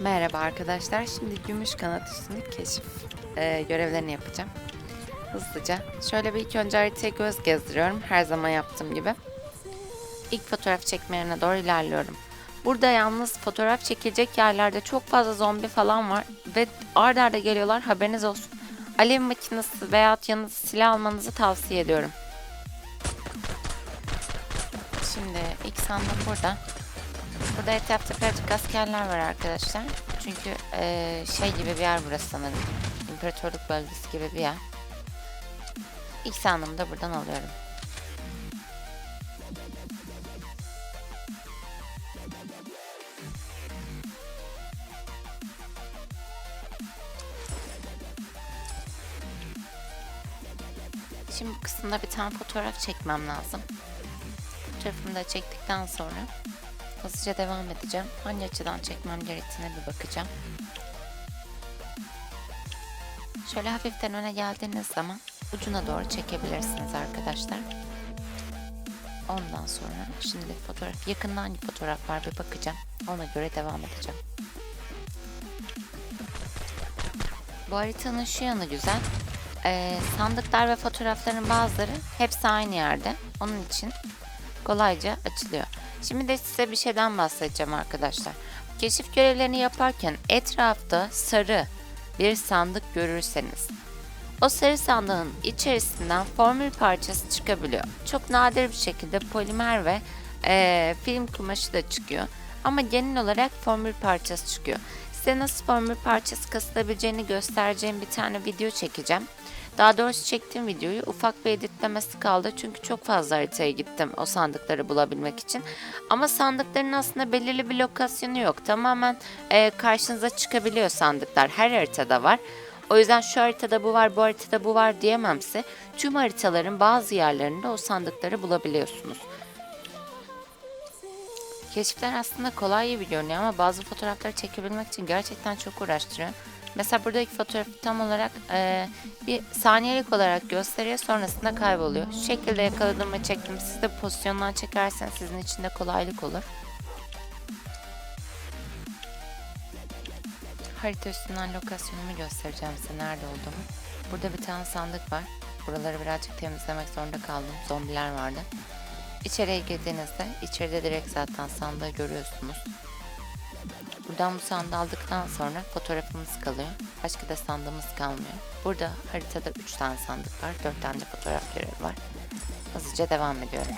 Merhaba arkadaşlar. Şimdi gümüş kanat üstünlük keşif e, görevlerini yapacağım. Hızlıca. Şöyle bir ilk önce haritaya göz gezdiriyorum. Her zaman yaptığım gibi. İlk fotoğraf çekme yerine doğru ilerliyorum. Burada yalnız fotoğraf çekilecek yerlerde çok fazla zombi falan var. Ve arda arda geliyorlar haberiniz olsun. Alev makinesi veya yanınıza silah almanızı tavsiye ediyorum. Şimdi ilk sandık burada. Burada etrafta birazcık askerler var arkadaşlar. Çünkü eee, şey gibi bir yer burası sanırım. İmparatorluk bölgesi gibi bir yer. İlk sandığımı da buradan alıyorum. Şimdi bu kısımda bir tane fotoğraf çekmem lazım. Fotoğrafımı da çektikten sonra Hızlıca devam edeceğim. Hangi açıdan çekmem gerektiğine bir bakacağım. Şöyle hafiften öne geldiğiniz zaman ucuna doğru çekebilirsiniz arkadaşlar. Ondan sonra şimdi fotoğraf yakından hangi fotoğraf var bir bakacağım. Ona göre devam edeceğim. Bu haritanın şu yanı güzel. Ee, sandıklar ve fotoğrafların bazıları hepsi aynı yerde. Onun için kolayca açılıyor. Şimdi de size bir şeyden bahsedeceğim arkadaşlar. Keşif görevlerini yaparken etrafta sarı bir sandık görürseniz o sarı sandığın içerisinden formül parçası çıkabiliyor. Çok nadir bir şekilde polimer ve eee, film kumaşı da çıkıyor. Ama genel olarak formül parçası çıkıyor. Size nasıl formül parçası kasılabileceğini göstereceğim bir tane video çekeceğim. Daha doğrusu çektiğim videoyu ufak bir editlemesi kaldı çünkü çok fazla haritaya gittim o sandıkları bulabilmek için. Ama sandıkların aslında belirli bir lokasyonu yok. Tamamen e, karşınıza çıkabiliyor sandıklar. Her haritada var. O yüzden şu haritada bu var, bu haritada bu var diyemem size. Tüm haritaların bazı yerlerinde o sandıkları bulabiliyorsunuz. Keşifler aslında kolay gibi görünüyor ama bazı fotoğrafları çekebilmek için gerçekten çok uğraştırıyor. Mesela buradaki fotoğrafı tam olarak e, bir saniyelik olarak gösteriyor sonrasında kayboluyor. Şu şekilde yakaladım ve çektim. Siz de pozisyondan çekerseniz sizin için de kolaylık olur. Harita üstünden lokasyonumu göstereceğim size nerede olduğumu. Burada bir tane sandık var. Buraları birazcık temizlemek zorunda kaldım. Zombiler vardı. İçeriye girdiğinizde içeride direkt zaten sandığı görüyorsunuz. Buradan bu sandığı aldıktan sonra fotoğrafımız kalıyor. Başka da sandığımız kalmıyor. Burada haritada 3 tane sandık var. 4 tane de fotoğraf görevi var. Hızlıca devam ediyorum.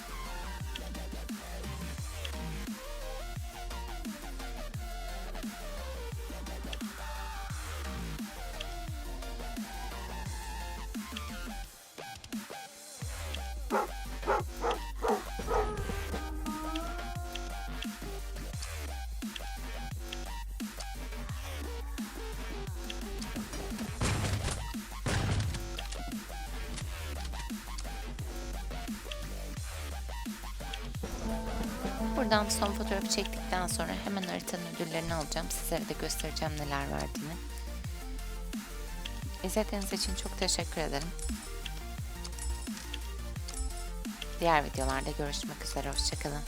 Buradan son fotoğrafı çektikten sonra hemen haritanın ödüllerini alacağım. Sizlere de göstereceğim neler verdiğini. İzlediğiniz için çok teşekkür ederim. Diğer videolarda görüşmek üzere. Hoşçakalın.